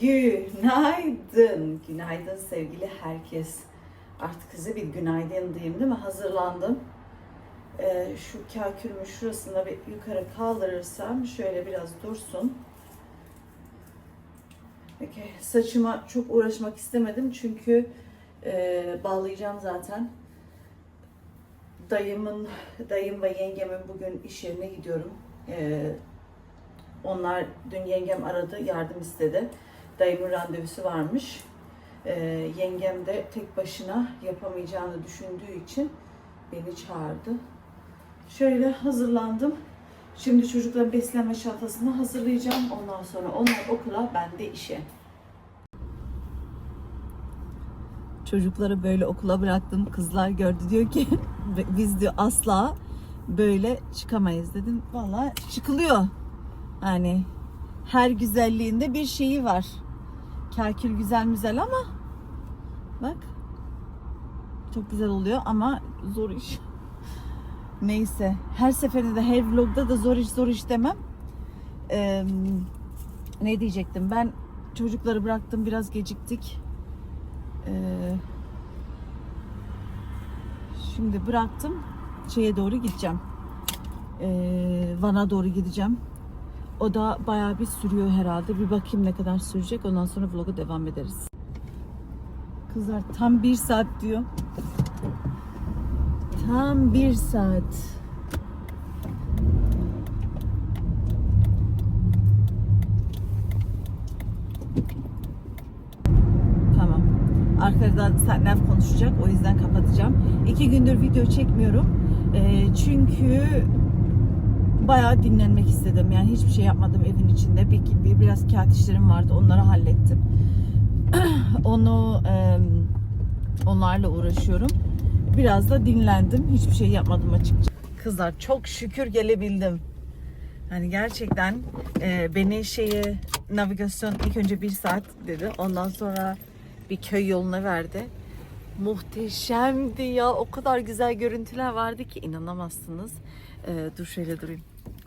Günaydın. Günaydın sevgili herkes. Artık size bir günaydın diyeyim değil mi? Hazırlandım. Ee, şu kakülümü şurasında bir yukarı kaldırırsam şöyle biraz dursun. Peki saçıma çok uğraşmak istemedim çünkü e, bağlayacağım zaten. Dayımın, dayım ve yengemin bugün iş yerine gidiyorum. Ee, onlar dün yengem aradı, yardım istedi. Dayımın randevusu varmış. Ee, yengem de tek başına yapamayacağını düşündüğü için beni çağırdı. Şöyle hazırlandım. Şimdi çocukların beslenme çantasını hazırlayacağım. Ondan sonra onlar okula, ben de işe. Çocukları böyle okula bıraktım. Kızlar gördü diyor ki biz diyor asla böyle çıkamayız dedim. Valla çıkılıyor. Yani her güzelliğinde bir şeyi var. Kakül güzel güzel ama bak çok güzel oluyor ama zor iş. Neyse her seferinde de her vlogda da zor iş zor iş demem. Ee, ne diyecektim ben çocukları bıraktım biraz geciktik. Ee, şimdi bıraktım şeye doğru gideceğim. Ee, Van'a doğru gideceğim. O da bayağı bir sürüyor herhalde. Bir bakayım ne kadar sürecek. Ondan sonra vloga devam ederiz. Kızlar tam bir saat diyor. Tam bir saat. Tamam. Arkadan Sernem konuşacak. O yüzden kapatacağım. İki gündür video çekmiyorum. Ee, çünkü bayağı dinlenmek istedim. Yani hiçbir şey yapmadım evin içinde. Bir, bir biraz kağıt işlerim vardı. Onları hallettim. Onu e, onlarla uğraşıyorum. Biraz da dinlendim. Hiçbir şey yapmadım açıkçası. Kızlar çok şükür gelebildim. Hani gerçekten e, beni şeyi navigasyon ilk önce bir saat dedi. Ondan sonra bir köy yoluna verdi. Muhteşemdi ya. O kadar güzel görüntüler vardı ki inanamazsınız. Ee, dur şöyle durayım.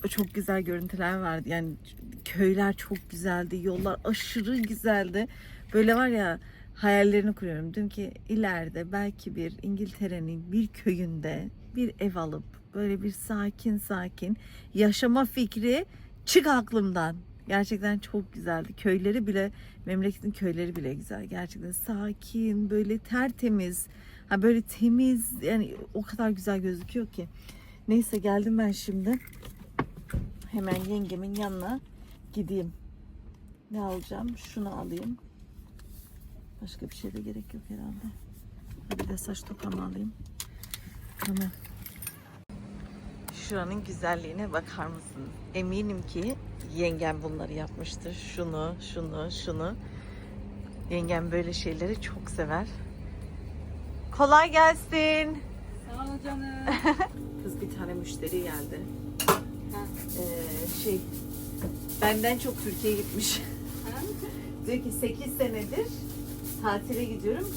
Çok güzel görüntüler vardı. Yani köyler çok güzeldi. Yollar aşırı güzeldi. Böyle var ya hayallerini kuruyorum. Dün ki ileride belki bir İngiltere'nin bir köyünde bir ev alıp böyle bir sakin sakin yaşama fikri çık aklımdan. Gerçekten çok güzeldi. Köyleri bile, memleketin köyleri bile güzel. Gerçekten sakin, böyle tertemiz. Ha böyle temiz, yani o kadar güzel gözüküyor ki. Neyse geldim ben şimdi. Hemen yengemin yanına gideyim. Ne alacağım? Şunu alayım. Başka bir şey de gerek yok herhalde. Bir de saç tokamı alayım. Tamam. Şuranın güzelliğine bakar mısınız? Eminim ki yengem bunları yapmıştır. Şunu, şunu, şunu. Yengem böyle şeyleri çok sever. Kolay gelsin. Sağ ol canım. Kız bir tane müşteri geldi. Ee, şey benden çok Türkiye'ye gitmiş. Diyor ki 8 senedir tatile gidiyorum.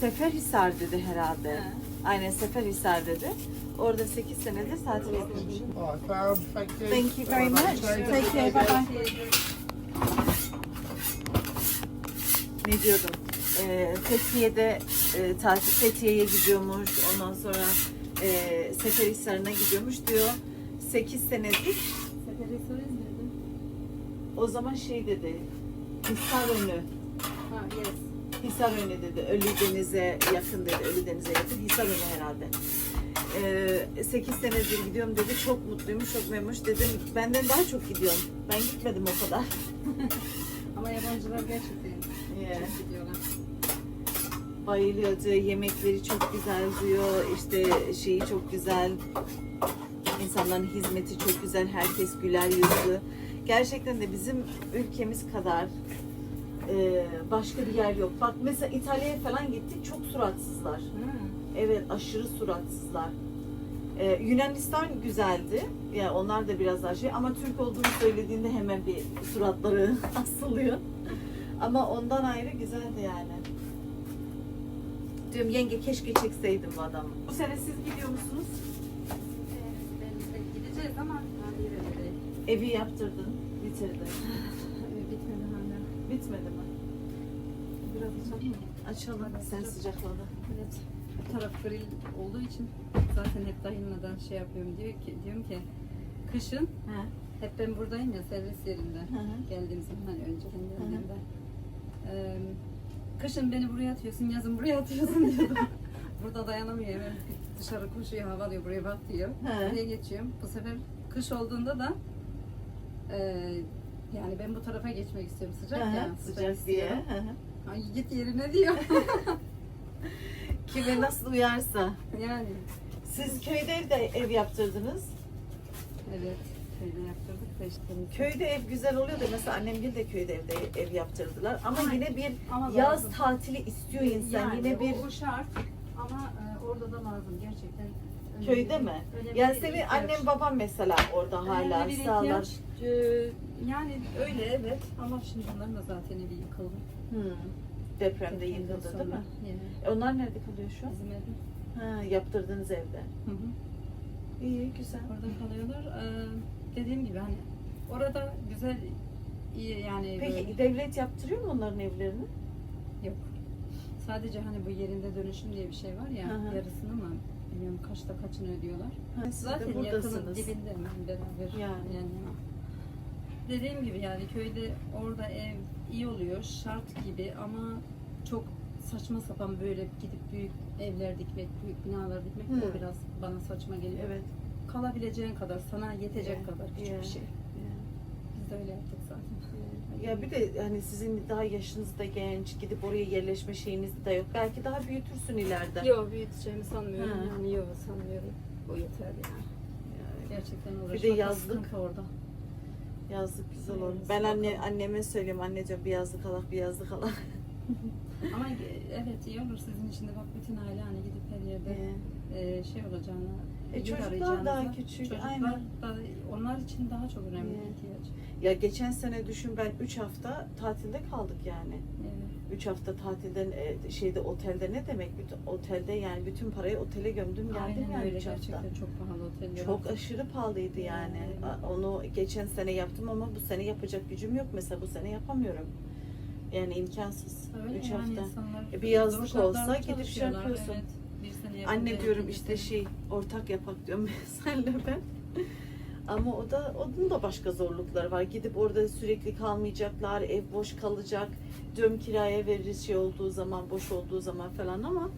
Seferhisar dedi herhalde. Ha. Aynen Seferhisar dedi. Orada 8 senedir tatile gitmiş. Thank you very much. Take care. Bye bye. Ne diyordum? Ee, Fethiye'de e, tatil Fethiye'ye gidiyormuş. Ondan sonra e, Seferhisar'ına gidiyormuş diyor. 8 senedir o zaman şey dedi. Hisarönü. Ha, yes. Hisarönü dedi. Ölüdeniz'e yakın dedi. Ölüdeniz'e yakın. Hisarönü herhalde. Ee, 8 senedir gidiyorum dedi. Çok mutluymuş, çok memnunmuş. Dedim benden daha çok gidiyorum. Ben gitmedim o kadar. Ama yabancılar gerçekten Yeah. çok gidiyorlar. Bayılıyor diyor. Yemekleri çok güzel diyor. İşte şeyi çok güzel. İnsanların hizmeti çok güzel. Herkes güler yüzlü. Gerçekten de bizim ülkemiz kadar e, başka bir yer yok. Bak mesela İtalya'ya falan gittik. Çok suratsızlar. Ha. Evet aşırı suratsızlar. Ee, Yunanistan güzeldi. Yani onlar da biraz daha şey ama Türk olduğunu söylediğinde hemen bir suratları asılıyor. Ama ondan ayrı güzeldi yani. Diyorum yenge keşke çekseydim bu adamı. Bu sene siz gidiyor musunuz? Ama değil. Evi yaptırdın, bitirdin. Bitmedi hala. bitmedi mi? Biraz açalım mı? Açalım. Sen sıcakladı. Evet. Bu taraf grill olduğu için zaten hep dayımla da şey yapıyorum diyor ki diyorum ki kışın He. hep ben buradayım ya servis yerinde. Hı hı. Geldiğim zaman hani önceden geldiğimde. Eee, kışın beni buraya atıyorsun, yazın buraya atıyorsun diyordu. Burada dayanamıyor hemen dışarı koşuyor, hava diyor, buraya bak diyor. He. Buraya geçiyorum. Bu sefer kış olduğunda da eee, yani ben bu tarafa geçmek istiyorum. Sıcak Hı hı, ya. Sıcak diye. istiyorum. Hı hı. Ay git yerine diyor. Kime nasıl uyarsa. yani. Siz köyde evde ev yaptırdınız. Evet. Köyde yaptırdık da işte. Köyde ev güzel oluyor da mesela annemgil de köyde evde ev yaptırdılar. Ama Ama- yine bir ama yaz tatili istiyor insan. Yani yine bir o, şart e, orada da lazım gerçekten. önemli köyde mi? önemli Yani bir senin ihtiyaç. annem babam mesela orada hala Önemli bir sağlar. ihtiyaç. Ee, yani öyle evet ama şimdi onların da zaten evi yıkıldı. Hmm. Depremde Depremden yıkıldı değil sonra. mi? Yani E onlar nerede kalıyor şu an? bizim evde. Ha, yaptırdığınız evde. Hı hı. İyi güzel. Orada kalıyorlar. Ee, dediğim gibi hani orada güzel iyi yani Peki böyle- devlet yaptırıyor mu onların evlerini? yok. Sadece hani bu yerinde dönüşüm diye bir şey var ya hı. yarısını mı bilmiyorum kaçta kaçını ödüyorlar. Ha, siz de Zaten yakının buradasınız. dibinde hemen beraber. Yani. yani. Dediğim gibi yani köyde orada ev iyi oluyor şart gibi ama çok saçma sapan böyle gidip büyük evler dikmek, büyük binalar dikmek Hı. o biraz bana saçma geliyor. Evet. Kalabileceğin kadar, sana yetecek Yeah. kadar küçük bir şey. Biz de öyle yaptık. Ya bir de hani sizin daha yaşınız da genç, gidip oraya yerleşme şeyiniz de yok. Belki daha büyütürsün ileride. Yok büyüteceğimi sanmıyorum. Ha. Yani yok sanmıyorum. O yeter yani. Gerçekten uğraşmak Bir de yazlık. orada. Yazlık güzel olur. Evet, Ben anne bakalım. anneme söylüyorum anne diyorum bir yazlık alak bir yazlık alak. Ama evet iyi olur sizin için de bak bütün aile hani gidip her yerde e, şey olacağını, E, yer çocuklar daha küçük, çocuklar aynen. da onlar için daha çok önemli Evet. ihtiyaç. Ya geçen sene düşün ben 3 hafta tatilde kaldık yani. Evet. 3 hafta tatilden e, şeyde otelde ne demek? Bütün, otelde yani bütün parayı otele gömdüm geldim Aynen yani öyle 3 hafta. gerçekten çok pahalı oteller. Çok aşırı pahalıydı yani. Evet. Onu geçen sene yaptım ama bu sene yapacak gücüm yok. Mesela bu sene yapamıyorum. Yani imkansız. Öyle 3 yani hafta. insanlar E, bir yazlık olsa gidip şey yapıyorsun. Evet. Anne diyorum işte şey ortak yapak diyorum senle ben. Ama o da onun da başka zorlukları var. Gidip orada sürekli kalmayacaklar, ev boş kalacak. Diyorum kiraya veririz şey olduğu zaman, boş olduğu zaman falan ama Hı.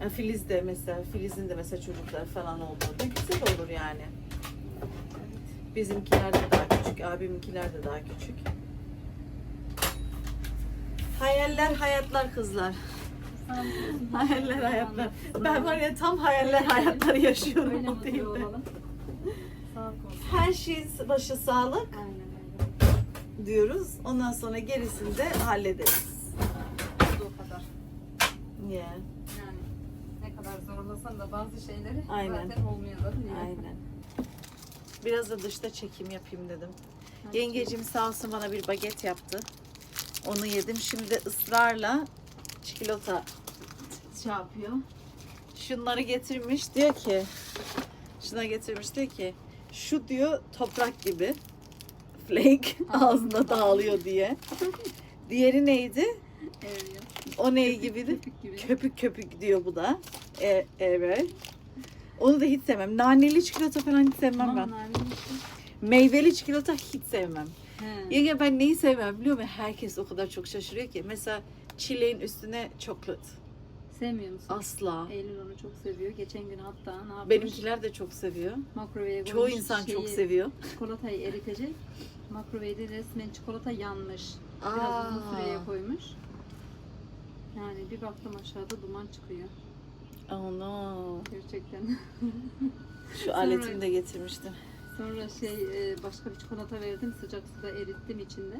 yani Filiz de mesela, Filiz'in de mesela çocuklar falan olduğunda güzel olur yani. Bizimkiler de daha küçük, abiminkiler de daha küçük. Hayaller, hayatlar kızlar. Hayaller, hayatlar. Ben var ya tam hayaller, hayatları yaşıyorum Öyle mutlu olalım. Sağlık olsun. Her şeyin başı sağlık Aynen öyle. diyoruz. Ondan sonra gerisini de hallederiz. Olduğu kadar. Yeah. Yani ne kadar zorlasan da bazı şeyleri Aynen. zaten değil mi? Aynen. Biraz da dışta çekim yapayım dedim. Evet. Yengecim sağ olsun bana bir baget yaptı. Onu yedim. Şimdi de ısrarla çikolata şey yapıyor. Şunları getirmiş. Diyor ki şuna getirmiş diyor ki şu diyor toprak gibi flake ağzında dağılıyor diye. Diğeri neydi? Evet. O ne gibiydi? Köpük gibi. Köpük köpük diyor bu da. E, evet. Onu da hiç sevmem. Naneli çikolata falan hiç sevmem ben. Aman. Meyveli çikolata hiç sevmem. He. Yenge ben neyi sevmem biliyor musun? Herkes o kadar çok şaşırıyor ki. Mesela çileğin üstüne çikolat. Sevmiyor musun? Asla. Eylül onu çok seviyor. Geçen gün hatta ne yapmış? Benimkiler de çok seviyor. Makroveye Çoğu koymuş insan çok şeyi, seviyor. Çikolatayı eritecek. Makroveyde resmen çikolata yanmış. Biraz Aa. uzun süreye koymuş. Yani bir baktım aşağıda duman çıkıyor. Oh no. Gerçekten. Şu aletimi de getirmiştim. Sonra şey e, başka bir çikolata verdim. Sıcak suda erittim içinde.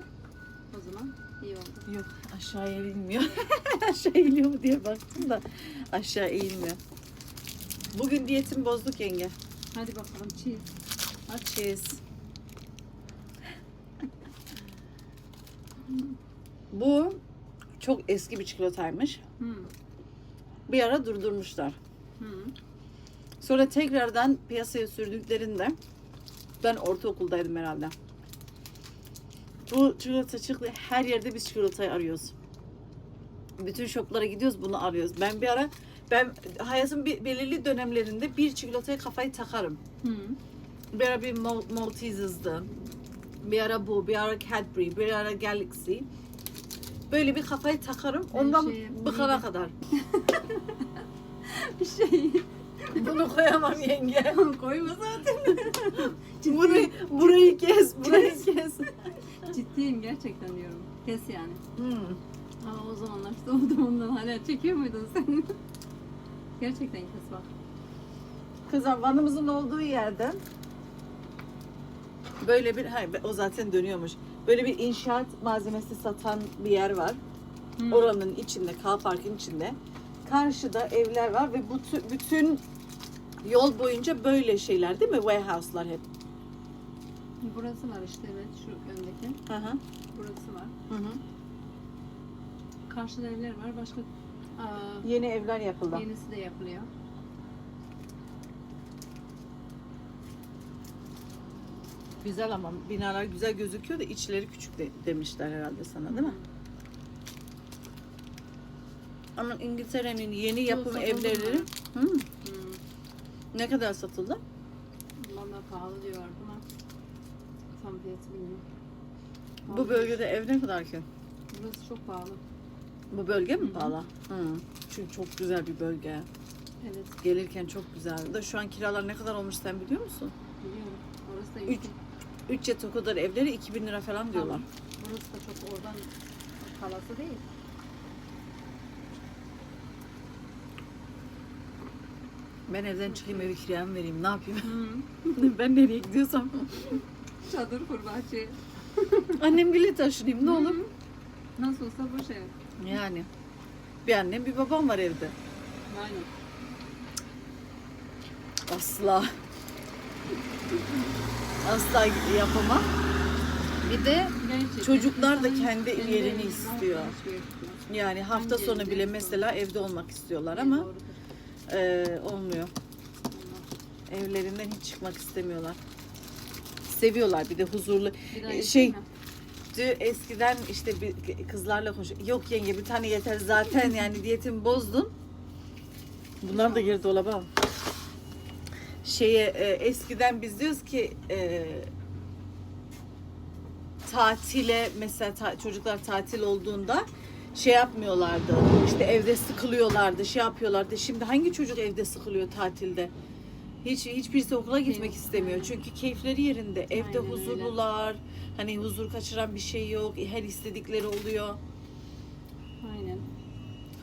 O zaman iyi oldu. Yok aşağıya eğilmiyor. aşağı eğiliyor mu diye baktım da aşağı eğilmiyor. Bugün diyetimi bozduk yenge. Hadi bakalım cheese. Aç cheese. Bu çok eski bir çikolataymış. Hmm. Bir ara durdurmuşlar. Hmm. Sonra tekrardan piyasaya sürdüklerinde ben ortaokuldaydım herhalde. Bu çikolata çıktı. Her yerde biz çikolatayı arıyoruz. Bütün shoplara gidiyoruz bunu arıyoruz. Ben bir ara ben hayatın bir, belirli dönemlerinde bir çikolataya kafayı takarım. Hı. Bir ara bir Mal- Maltese'ızdı. Bir ara bu, bir ara Cadbury, bir ara Galaxy. Böyle bir kafayı takarım. Ben Ondan şey- bıkana kadar. Bir şey Bunu koyamam yenge. koyma zaten. Burayı, burayı kes, burayı kes. Ciddiyim gerçekten diyorum. Kes yani. Hmm. Aa, o zamanlar işte o zamanlar hala çekiyor muydun sen? gerçekten kes bak. Kızım vanımızın olduğu yerden böyle bir, hayır o zaten dönüyormuş. Böyle bir inşaat malzemesi satan bir yer var. Hı. Oranın içinde, Car Park'ın içinde. Karşıda evler var ve bütün, bütün yol boyunca böyle şeyler değil mi? Warehouse'lar hep. Burası var işte evet şu öndeki. Hı hı. Burası var. Hı hı. Karşıda evler var. Başka aa, Yeni evler yapıldı. yenisi de yapılıyor. Güzel ama binalar güzel gözüküyor da içleri küçük de, demişler herhalde sana değil mi? Ama İngiltere'nin yeni yapım satıldı evleri? Hı. Ne kadar satıldı? Valla pahalı diyorlar ama tam fiyatı bilmiyorum. Bu Pahalı. bölgede ev ne kadar ki? Burası çok pahalı. Bu bölge mi pahalı? Hı. Çünkü çok güzel bir bölge. Evet Gelirken çok güzel. Da şu an kiralar ne kadar olmuş sen biliyor musun? biliyorum. Orası da Üç. yüksek. 3 yatak odalı evleri 2000 lira falan diyorlar. Burası da çok oradan kalası değil. Ben evden çıkayım evi kiraya mı vereyim ne yapayım? Ben nereye gidiyorsam. Çadır kur. Annem bile taşınayım ne olur. Nasıl olsa boş ev. Yani. Bir annem bir babam var evde. Aynen. Asla. Asla yapamam. Bir de Gerçekten Çocuklar da insanın kendi yerini evine istiyor. yani hafta Hangi sonu bile mesela evde olmak istiyorlar ama doğrudur. eee, olmuyor. Evlerinden hiç çıkmak istemiyorlar. Seviyorlar bir de huzurlu. Bir daha Ee, şey dü- eskiden işte bir kızlarla konuş. Yok yenge bir tane yeter zaten yani diyetimi bozdun. Bunlar da geri dolaba. Şeye e, eskiden biz diyoruz ki e, tatile mesela ta- çocuklar tatil olduğunda şey yapmıyorlardı. İşte evde sıkılıyorlardı, şey yapıyorlardı. Şimdi hangi çocuk evde sıkılıyor tatilde? Hiç hiçbirisi okula gitmek istemiyor. Çünkü keyifleri yerinde. Evde Aynen huzurlular. Hani huzur kaçıran bir şey yok. Her istedikleri oluyor. Aynen.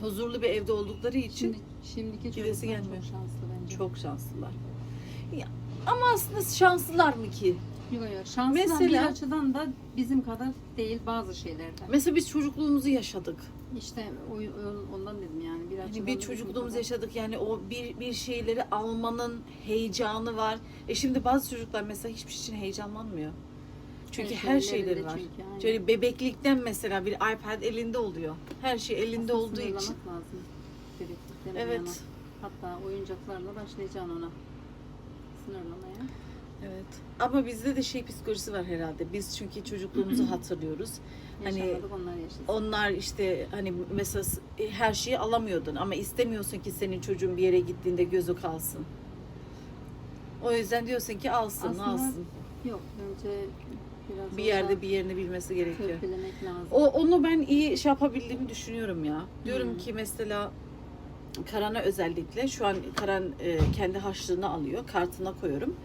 Huzurlu bir evde oldukları için Şimdi, şimdiki Gidesi çocuklar gelmiyor. çok şanslı bence. çok şanslılar. Ya, ama aslında şanslılar mı ki? Yok yok. Şanslı Mesela- bir açıdan da bizim kadar değil bazı şeylerde. Mesela biz çocukluğumuzu yaşadık. İşte o, o- ondan dedim yani da bir kadar. yaşadık yani o bir bir şeyleri almanın heyecanı var. E şimdi bazı çocuklar mesela hiçbir şey için heyecanlanmıyor. Çünkü Her her, şey şeyleri var. çünkü, aynen. Şöyle bebeklikten mesela bir iPad elinde oluyor. Her şey elinde Aslında olduğu için. lazım. Bebeklikten Evet. yana. Hatta oyuncaklarla başlayacaksın ona. Sınırlamaya. Evet. Ama bizde de şey psikolojisi var herhalde. Biz çünkü çocukluğumuzu hatırlıyoruz. Hani onlar yaşasın. Onlar işte hani mesela s- her şeyi alamıyordun ama istemiyorsun ki senin çocuğun bir yere gittiğinde gözü kalsın. O yüzden diyorsun ki alsın, Aslında alsın. Yok bence biraz Bir yerde bir yerini bilmesi gerekiyor. lazım. O onu ben iyi şey yapabildiğimi düşünüyorum ya. Diyorum Hmm. ki mesela Karan'a özellikle şu an Karan e, kendi harçlığını alıyor. Kartına koyuyorum.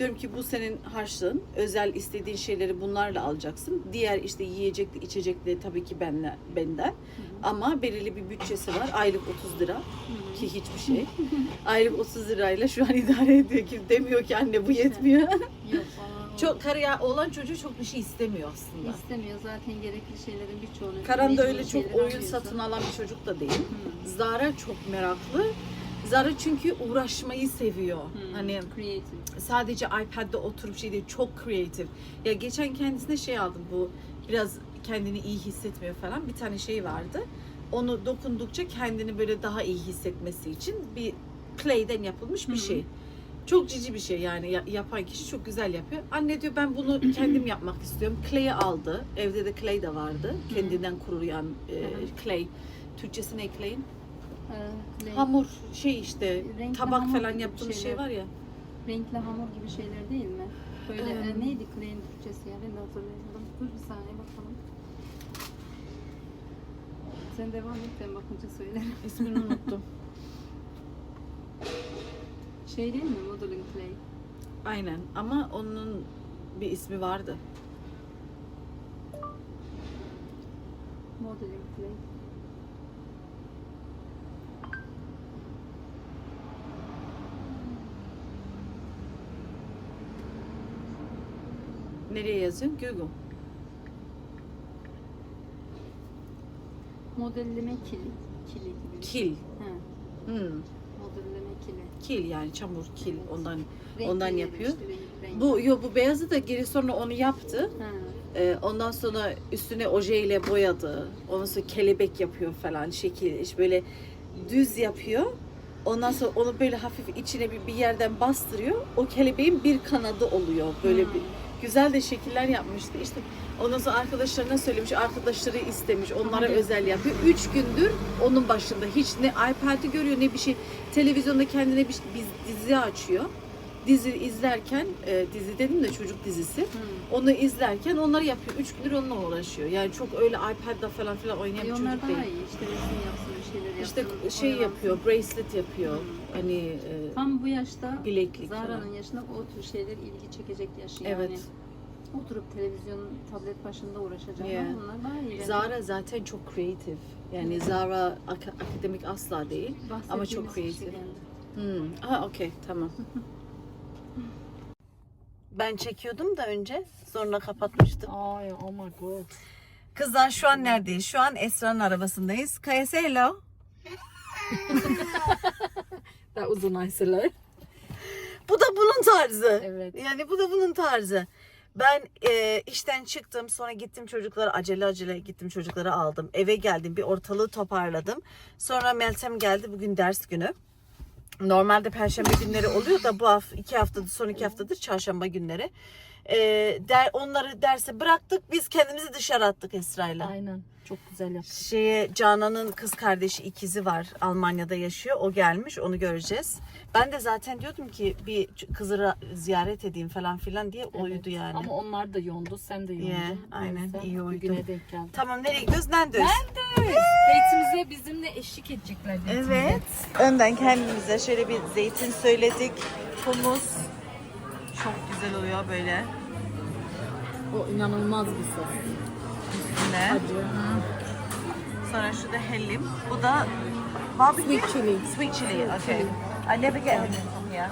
Diyorum ki bu senin harçlığın. Özel istediğin şeyleri bunlarla alacaksın. Diğer işte yiyecekli, içecekli tabii ki benle, benden. Hı hı. Ama belirli bir bütçesi var. Aylık 30 lira Hı hı. ki hiçbir şey. Aylık 30 lirayla şu an idare ediyor ki demiyor ki anne bu yetmiyor. Yok çok karıya olan çocuğu çok bir şey istemiyor aslında. istemiyor zaten gerekli şeylerin birçoğunu. Karan da öyle çok oyun alıyorsun. satın alan bir çocuk da değil. Hı. Zara çok meraklı. Zara çünkü uğraşmayı seviyor. Hı. Hani creative. sadece iPad'de oturup şey değil, çok kreatif. Ya geçen kendisine şey aldım bu biraz kendini iyi hissetmiyor falan bir tane şey vardı. Onu dokundukça kendini böyle daha iyi hissetmesi için bir clay'den yapılmış bir Hı. şey. Çok cici bir şey yani Ya- yapan kişi çok güzel yapıyor. Anne diyor ben bunu kendim yapmak istiyorum. Clay'i aldı. Evde de clay de vardı. Kendinden kuruyan e, clay. Türkçesi ne renk- Hamur şey işte Renkli tabak hamur falan gibi yaptığımız şey şeyler. var ya. Renkli hamur gibi şeyler değil mi? Böyle Ee, e, neydi Clay'in Türkçesi ya? Ben de hatırlayamadım. Dur bir saniye bakalım. Sen devam et ben bakınca söylerim. İsmini unuttum. Şey değil mi? Modeling Clay. Aynen ama onun bir ismi vardı. Modeling Clay. Nereye yazıyorsun? Google. Modelleme kili. Kili gibi. Kil. He, Hmm. modelleme kili. Kil yani çamur kil Evet. ondan Renkli Ondan yeri yapıyor. işte, renk- renk. Bu yo bu beyazı da geri sonra onu yaptı. Ha, Ee, ondan sonra üstüne ojeyle boyadı. Ondan sonra kelebek yapıyor falan şekil işte böyle düz yapıyor. Ondan sonra onu böyle hafif içine bir, bir yerden bastırıyor. O kelebeğin bir kanadı oluyor. Böyle bir güzel de şekiller yapmıştı. İşte ondan sonra arkadaşlarına söylemiş, arkadaşları istemiş, onlara Hadi. özel yapıyor. Üç gündür onun başında hiç ne iPad'i görüyor ne bir şey. Televizyonda kendine bir, bir dizi açıyor. Dizi izlerken, e, dizi dedim de çocuk dizisi. hı. Onu izlerken onları yapıyor. Üç gündür onunla uğraşıyor. Yani çok öyle iPad'da falan filan oynayan bir onlar çocuk daha değil. iyi. İşte resim yapsın, bir şeyler yapsın. İşte şey oyalansın. yapıyor, bracelet yapıyor. Hmm. Hani e, Tam bu yaşta bileklik Zara'nın yaşında o tür şeyler ilgi çekecek yaşı yani. Evet. Oturup televizyon, tablet başında uğraşacağım Yeah. bunlar daha iyi. Zara zaten çok kreatif. Yani Zara ak- akademik asla değil. ama çok geldi. Hmm. Ha okey tamam. ben çekiyordum da önce sonra kapatmıştım. Ay oh my god. Kızlar şu an neredeyiz? Şu an Esra'nın arabasındayız. Kaya say hello. That was a nice hello. Bu da bunun tarzı. Evet. Yani bu da bunun tarzı. Ben e, işten çıktım sonra gittim çocuklara acele acele gittim çocukları aldım. Eve geldim bir ortalığı toparladım. Sonra Meltem geldi bugün ders günü. Normalde perşembe günleri oluyor da bu hafta iki haftadır son iki haftadır çarşamba günleri. E, der, onları derse bıraktık biz kendimizi dışarı attık Esra'yla. Aynen. Çok güzel yaptın. Şeye Canan'ın kız kardeşi ikizi var. Almanya'da yaşıyor. O gelmiş. Onu göreceğiz. Ben de zaten diyordum ki bir kızı ziyaret edeyim falan filan diye oydu yani. Ama onlar da yoğundu, sen de yoğundun. Yeah, aynen, Neyse, iyi uyudum. Bugüne denk geldi. Tamam nereye gidiyoruz? Nando's. Zeytimize bizimle eşlik edecekler. zeytimize. Evet. Önden kendimize şöyle bir zeytin söyledik. Humus. Çok güzel oluyor böyle. O inanılmaz bir sos. Üstüne. Acı. Sonra şurada hellim. Bu da barbecue. Sweet chili. Sweet chili. Okay. I never get hellim from here.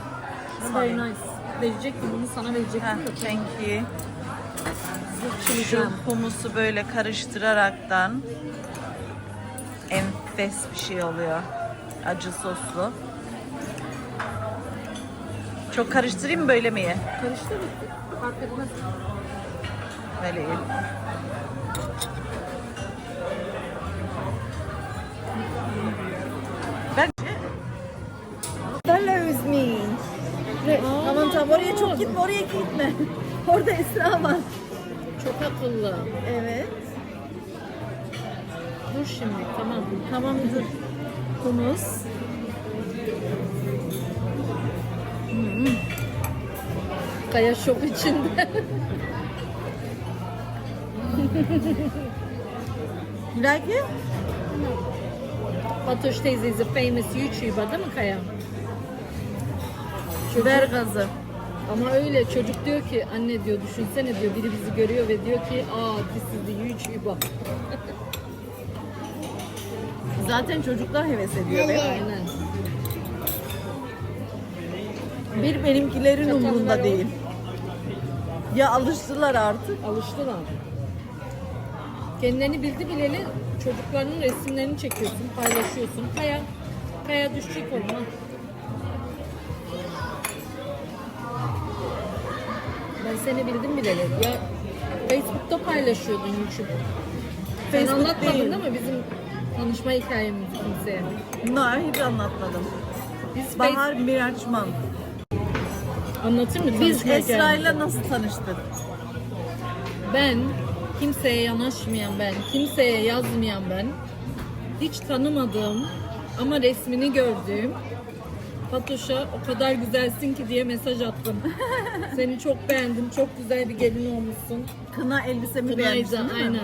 It's very nice. Verecektim bunu sana verecektim. de. thank you. Sweet chili Şu jam. humusu böyle karıştıraraktan enfes bir şey oluyor. Acı soslu. Çok karıştırayım mı böyle mi ye? Karıştı mı? Fark etmez. Böyle ye. Bence Follows me. Tamam tamam oraya çok gitme oraya gitme. Orada Esra var. Çok akıllı. Evet. Dur şimdi tamam. Tamam dur. Humus. Kaya şok içinde. You like it? Fatoş teyze is a famous YouTuber değil mi Kaya? Ver gazı. Ama öyle çocuk diyor ki anne diyor düşünsene diyor biri bizi görüyor ve diyor ki aa this is the YouTuber. Zaten çocuklar heves ediyor. be. Aynen. Bir benimkilerin umurunda değil. Ya alıştılar artık. Alıştılar. Kendilerini bildi bileli çocuklarının resimlerini çekiyorsun, paylaşıyorsun. Kaya, kaya düşecek oğlum ha. Ben seni bildim bileli. Ya Facebook'ta paylaşıyordun YouTube. Sen Facebook anlatmadın değil. değil mi bizim tanışma hikayemizi kimseye? Hiç anlatmadım. Biz Bahar Miraçman. Anlatır mı? Biz tanışma Esra hikayemizi? ile nasıl tanıştık? Ben kimseye yanaşmayan ben, kimseye yazmayan ben, hiç tanımadığım ama resmini gördüğüm Fatoş'a o kadar güzelsin ki diye mesaj attım. Seni çok beğendim, çok güzel bir gelin olmuşsun. Kına elbisemi Kınaydı, değil mi? aynen.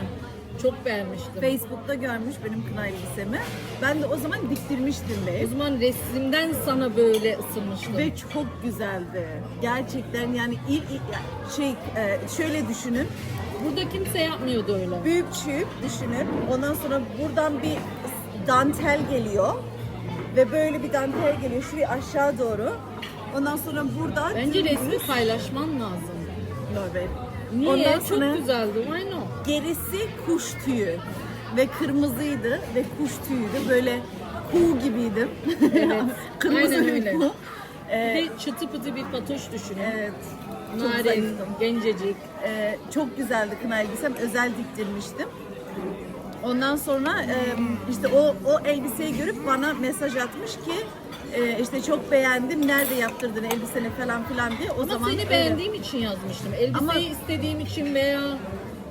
Çok beğenmiştim. Facebook'ta görmüş benim kına elbisemi. Ben de o zaman diktirmiştim O be. zaman resimden sana böyle ısınmıştım. Ve çok güzeldi. Gerçekten yani il, il- şey e, şöyle düşünün. Burada kimse yapmıyordu öyle. Büyük çüp düşünün. Ondan sonra buradan bir dantel geliyor. Ve böyle bir dantel geliyor şuraya aşağı doğru. Ondan sonra burada Bence dümdüz- resmi paylaşman lazım. No, babe. Niye? Ondan Çok sonra- güzeldi. Why not? Gerisi kuş tüyü ve kırmızıydı ve kuş tüyüydü. Böyle kuğu gibiydim. Evet. Kırmızı Aynen bir öyle. kuğu. Bir Ee, de çıtı pıtı bir patoş düşünün. evet. Çok Narin, zayıftım. gencecik. Ee, çok güzeldi kına elbisem. Özel diktirmiştim. Ondan sonra e, işte o o elbiseyi görüp bana mesaj atmış ki e, işte çok beğendim. Nerede yaptırdın elbiseni falan filan diye. O Ama zaman seni e, beğendiğim için yazmıştım. Elbiseyi Ama- istediğim için veya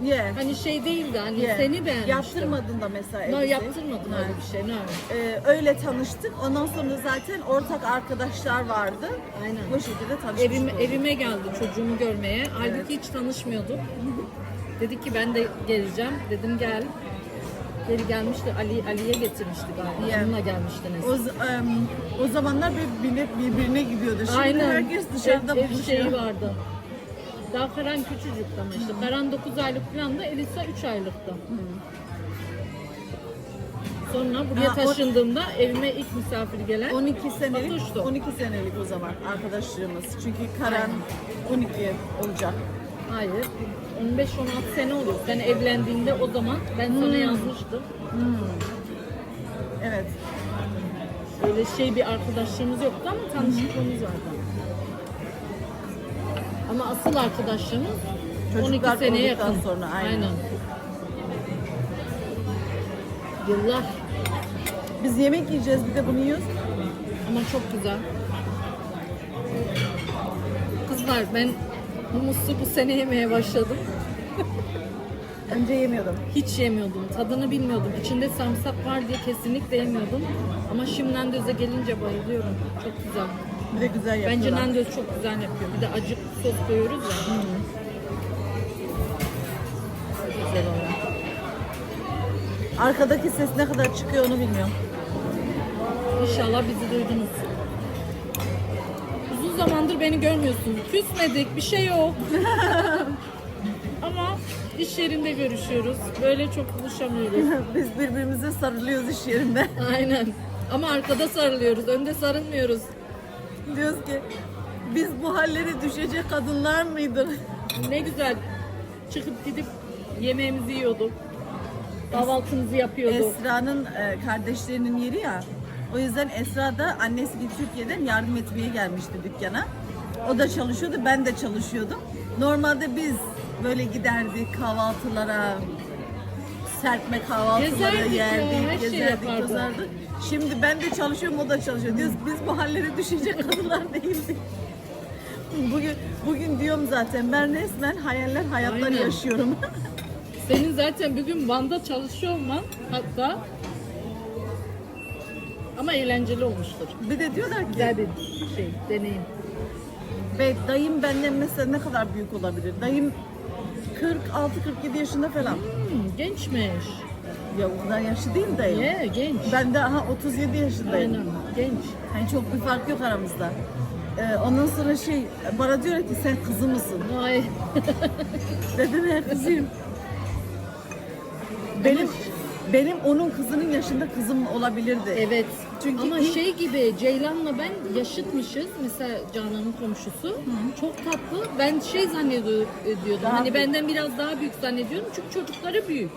yeah, hani şey değildi hani yeah. seni beğenmiştim. Yaptırmadın da mesela No, elbiseyi. yaptırmadın Ha. öyle bir şey. No. Ee, öyle tanıştık. Ondan sonra zaten ortak arkadaşlar vardı. Aynen. Bu şekilde tanıştık. Evim, evime geldi çocuğumu görmeye. Halbuki hiç tanışmıyorduk. Dedi ki ben de geleceğim. Dedim gel. Geri gelmişti. Ali Ali'ye getirmişti galiba. Yeah. Onunla gelmiştiniz. O, em, o zamanlar birbirine, birbirine gidiyordu. Şimdi Aynen. herkes dışarıda ev, ev şeyi vardı. Daha Karan küçücüktü ama işte. Karan 9 aylık falan da Elisa 3 aylıktı. Sonra buraya Ha, o- taşındığımda evime ilk misafir gelen 12 senelik, Fatoş'tu. 12 senelik o zaman arkadaşlığımız. Çünkü Karan 12 olacak. Hayır. 15-16 sene oluyor. Sen evlendiğinde o zaman ben Hmm. sana yazmıştım. Evet. Öyle şey bir arkadaşlığımız yoktu ama tanışıklığımız vardı. Ama asıl arkadaşlığımız Çocuklar 12 seneye olduktan yakın. sonra, aynen. Yıllar Biz yemek yiyeceğiz bir de bunu yiyoruz. ama çok güzel. Kızlar ben humusu bu sene yemeye başladım. Önce yemiyordum. Hiç yemiyordum. Tadını bilmiyordum. İçinde sarımsak var diye kesinlikle yemiyordum. Ama şimdi Nandöz'e gelince bayılıyorum. Çok güzel. Bir de güzel yapıyorlar. Bence Nandoz çok güzel yapıyor. Bir de acı sos koyuyoruz ya. Güzel oluyor. Arkadaki ses ne kadar çıkıyor onu bilmiyorum. İnşallah bizi duydunuz. Uzun zamandır beni görmüyorsunuz. Küsmedik, bir şey yok. Ama iş yerinde görüşüyoruz. Böyle çok buluşamıyoruz. Biz birbirimize sarılıyoruz iş yerinde. Aynen. Ama arkada sarılıyoruz, önde sarılmıyoruz. Diyoruz ki biz bu hallere düşecek kadınlar mıydık? Ne güzel. Çıkıp gidip yemeğimizi yiyorduk. Kahvaltımızı yapıyorduk. Esra'nın e, kardeşlerinin yeri ya. O yüzden Esra da annesi git Türkiye'den yardım etmeye gelmişti dükkana. O da çalışıyordu, ben de çalışıyordum. Normalde biz böyle giderdik kahvaltılara, serpme kahvaltıları Gezerdik ya, yerdik, her şey gezerdik, yapardık. tozardık. Şimdi ben de çalışıyorum, o da çalışıyor. Diyoruz biz bu hallere düşecek kadınlar değildik. Bugün bugün diyorum zaten ben resmen hayaller hayatlar Aynen. yaşıyorum. Senin zaten bugün Van'da çalışıyor olman hatta ama eğlenceli olmuştur. bir de diyorlar ki Güzel bir şey, deneyim. Ve dayım benden mesela ne kadar büyük olabilir? Dayım 46-47 yaşında falan. Hmm, gençmiş. Ya o kadar yaşlı değil dayım. Ye, genç. Ben de aha 37 yaşındayım. Aynen, genç. Yani çok bir fark yok aramızda. Ee, ondan sonra şey bana diyor ki sen kızı mısın? Ay. Dedim he kızıyım. Benim benim onun kızının yaşında kızım olabilirdi. Evet. Çünkü Ama ilk- şey gibi Ceylan'la ben yaşıtmışız. Mesela Canan'ın komşusu. Çok tatlı. Ben şey zannediyordum. Daha hani büyük. benden biraz daha büyük zannediyorum. Çünkü çocukları büyük.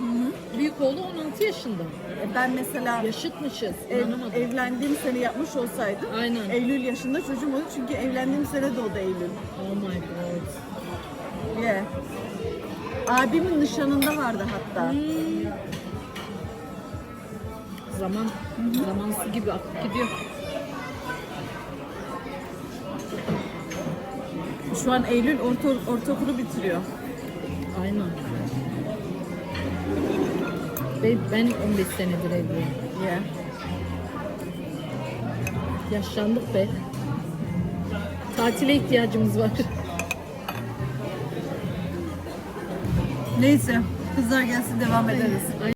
Büyük oğlu 16 yaşında. E, Ben mesela Yaşıtmışız. ev, İnanamadım. evlendiğim sene yapmış olsaydım Aynen. Eylül yaşında çocuğum oldu çünkü evlendiğim sene doğdu Eylül. Oh my god. Yeah. Abimin nişanında vardı hatta. Hmm. Zaman, zaman su gibi akıp gidiyor. Şu an Eylül orta, ortaokulu bitiriyor. Aynen. Ve ben 15 senedir evliyim. Yeah. Yaşlandık be. Tatile ihtiyacımız var. Neyse kızlar gelsin devam ederiz.